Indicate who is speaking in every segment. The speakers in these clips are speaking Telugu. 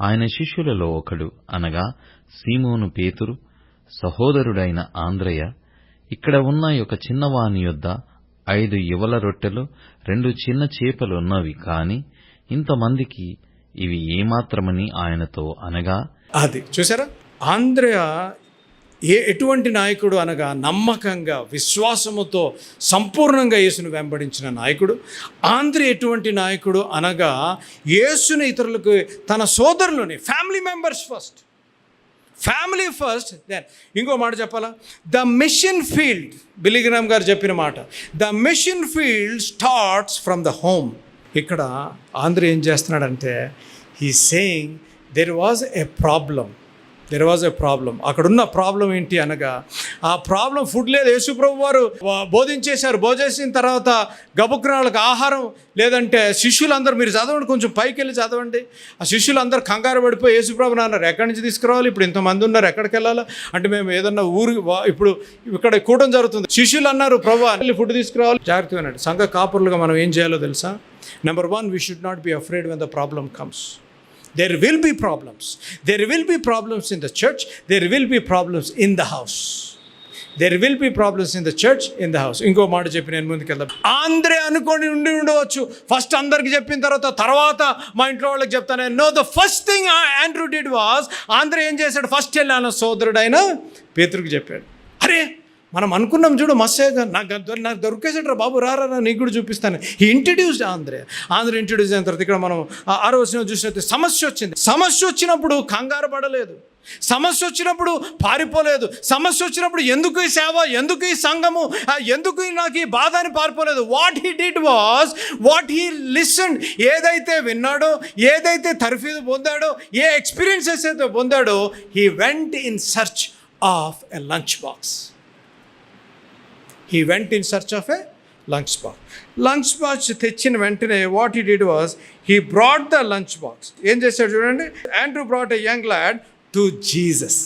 Speaker 1: ఆయన శిష్యులలో ఒకడు అనగా సీమోను పేతురు సహోదరుడైన ఆంద్రయ. ఇక్కడ ఉన్న ఒక చిన్నవాని యొద్ద ఐదు ఇవల రొట్టెలు రెండు చిన్న చేపలున్నవి కాని ఇంతమందికి ఇవి ఏమాత్రమని ఆయనతో అనగా
Speaker 2: అది చూసారా? ఆంధ్రయ ఏ ఎటువంటి నాయకుడు అనగా నమ్మకంగా విశ్వాసముతో సంపూర్ణంగా యేసును వెంబడించిన నాయకుడు. ఆంధ్ర ఎటువంటి నాయకుడు అనగా యేసుని ఇతరులకు తన సోదరులని family members first family first then ఇంకో మాట చెప్పాలా? ద మిషన్ ఫీల్డ్ బిలిగ్రామ్ గారు చెప్పిన మాట. The mission field starts from the home ఇక్కడ ఆంధ్ర ఏం చేస్తున్నాడంటే he saying there was a problem there was a problem అక్కడున్న ప్రాబ్లం ఏంటి అనగా ఆ ప్రాబ్లం ఫుడ్ లేదు. యేసుప్రభు వారు బోధించేశారు. భోజేసిన తర్వాత గబుగ్రహాలకు ఆహారం లేదంటే శిష్యులందరూ మీరు చదవండి కొంచెం పైకి వెళ్ళి చదవండి. ఆ శిష్యులందరూ కంగారు పడిపోయి యేసుప్రభు అన్నారు ఎక్కడి నుంచి తీసుకురావాలి? ఇప్పుడు ఇంతమంది ఉన్నారు ఎక్కడికి వెళ్ళాలి? అంటే మేము ఏదన్నా ఊరు వా- ఇప్పుడు ఇక్కడ కూటం జరుగుతుంది. శిష్యులు అన్నారు ప్రభు వెళ్ళి ఫుడ్ తీసుకురావాలి. జాగ్రత్తగా సంఘ కాపురులుగా మనం ఏం చేయాలో తెలుసా? Number one we should not be afraid when the problem comes there will be problems there will be problems in the church there will be problems in the house there will be problems in the church in the house ఇంకో మాట చెప్పి నేను ముందుకెళ్దాం. ఆంధ్రే అనుకోని ఉండి ఉండవచ్చు. ఫస్ట్ అందరికి చెప్పిన తర్వాత తర్వాత మా ఇంట్లో వాళ్ళకి చెప్తాను. No the first thing Andrew did was Andrew ఏం చేశాడు? ఫస్ట్ వెళ్ళాను. సోదరుడైన పేతుడికి చెప్పాడు. అరే మనం అనుకున్నాం చూడు మస్సేగా నాకు నాకు దొరికేసాడు బాబు రారా రా, నీకు కూడా చూపిస్తాను. ఈ ఇంట్రడ్యూస్డ్ ఆంధ్రే. ఆంధ్ర ఇంట్రడ్యూస్ అయిన తర్వాత ఇక్కడ మనం ఆరో వచ్చిన చూసినట్టు సమస్య వచ్చింది. సమస్య వచ్చినప్పుడు కంగారు పడలేదు. సమస్య వచ్చినప్పుడు పారిపోలేదు. సమస్య వచ్చినప్పుడు ఎందుకు ఈ సేవ ఎందుకు ఈ సంఘము ఎందుకు నాకు ఈ బాధ అని పారిపోలేదు? What he did was what he listen ఏదైతే విన్నాడో ఏదైతే తర్ఫీదు పొందాడో ఏ ఎక్స్పీరియన్సెస్ అయితే పొందాడో he went in search of a lunch box he went in search of a lunch box lunch box తెచ్చిన వెంటనే what he did was he brought the lunch box ఏం చేశాడు చూడండి? Andrew brought a young lad to Jesus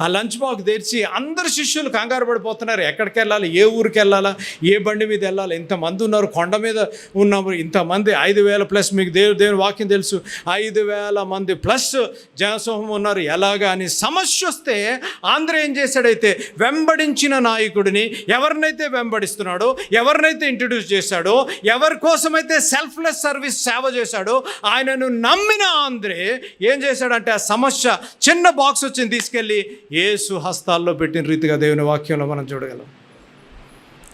Speaker 2: ఆ లంచ్ బాక్స్ తెరిచి అందరు శిష్యులు కంగారు పడిపోతున్నారు. ఎక్కడికి వెళ్ళాలి ఏ ఊరికి వెళ్ళాలా ఏ బండి మీద వెళ్ళాలి? ఇంతమంది ఉన్నారు. కొండ మీద ఉన్నాము. ఇంతమంది ఐదు వేల ప్లస్ మీకు దేవుడు దేవుని వాక్యం తెలుసు. ఐదు వేల మంది ప్లస్ జనసమూహం ఉన్నారు. ఎలాగా అని సమస్య వస్తే ఆంధ్ర ఏం చేశాడైతే వెంబడించిన నాయకుడిని ఎవరినైతే వెంబడిస్తున్నాడో ఎవరినైతే ఇంట్రడ్యూస్ చేశాడో ఎవరి కోసమైతే సెల్ఫ్లెస్ సర్వీస్ సేవ చేశాడో ఆయనను నమ్మిన ఆంధ్రే ఏం చేశాడంటే ఆ సమస్య చిన్న బాక్స్ వచ్చింది తీసుకెళ్ళి యేసు హస్తాల్లో పెట్టిన రీతిగా దేవుని వాక్యంలో మనం చూడగలం.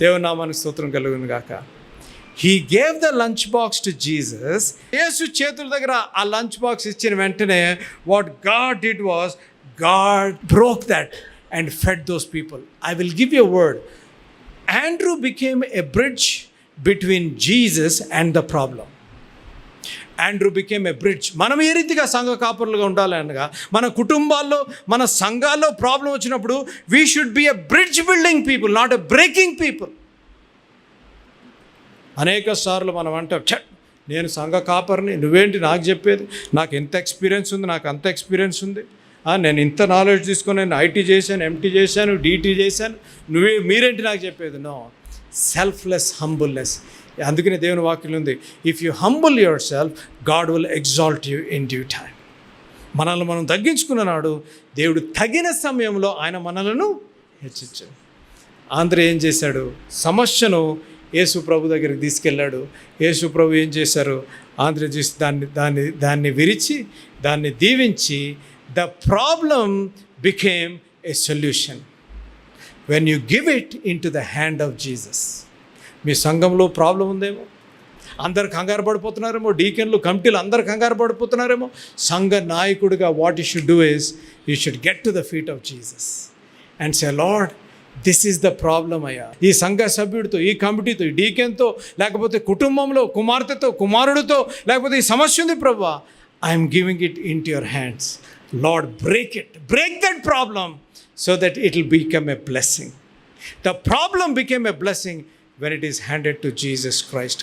Speaker 2: దేవుని నామానికి స్తోత్రం కలుగును గాక. He gave the lunch box to Jesus Yesu చేతుల దగ్గర ఆ లంచ్ బాక్స్ ఇచ్చిన వెంటనే what God did was God broke that and fed those people I will give you word Andrew became a bridge between Jesus and the problem Andrew became a bridge మనం ఏ రీతిగా సంఘ కాపురులుగా ఉండాలి అనగా మన కుటుంబాల్లో మన సంఘాల్లో ప్రాబ్లం వచ్చినప్పుడు we should be a bridge building people not a breaking people అనేక సార్లు మనం అంటాం నేను సంఘ కాపర్ని నువ్వేంటి నాకు చెప్పేది? నాకు ఎంత ఎక్స్పీరియన్స్ ఉంది నాకు అంత ఎక్స్పీరియన్స్ ఉంది. నేను ఇంత నాలెడ్జ్ తీసుకొని నేను ఐటీ చేశాను ఎంటీ చేశాను డీటీ చేశాను నువ్వే మీరేంటి నాకు చెప్పేది? నో సెల్ఫ్లెస్ హంబుల్నెస్ అందుకనే దేవుని వాక్యం ఉంది if you humble your self God will exalt you in due time మనల్ని మనం తగ్గించుకున్న నాడు దేవుడు తగిన సమయంలో ఆయన మనలను హెచ్చించాడు. ఆంధ్ర ఏం చేశాడు? సమస్యను యేసు ప్రభు దగ్గరికి తీసుకెళ్ళాడు. యేసు ప్రభు ఏం చేశారు? ఆంధ్ర చేసి దాన్ని దాన్ని దాన్ని విరిచి దాన్ని దీవించి the problem became a solution when you give it into the hand of Jesus మీ సంఘంలో ప్రాబ్లం ఉందేమో? అందరు కంగారు పడిపోతున్నారేమో? డీకెన్లు కమిటీలు అందరు కంగారు పడిపోతున్నారేమో? సంఘ నాయకుడిగా what you should do is you should get to the feet of Jesus and say Lord this is the problem అయ్యా. ఈ సంఘ సభ్యుడితో ఈ కమిటీతో ఈ డీకెన్తో లేకపోతే కుటుంబంలో కుమార్తెతో కుమారుడితో లేకపోతే ఈ సమస్య ఉంది ప్రభా I'm giving it into your hands Lord break it break that problem so that it will become a blessing. The problem became a blessing when it is handed to Jesus Christ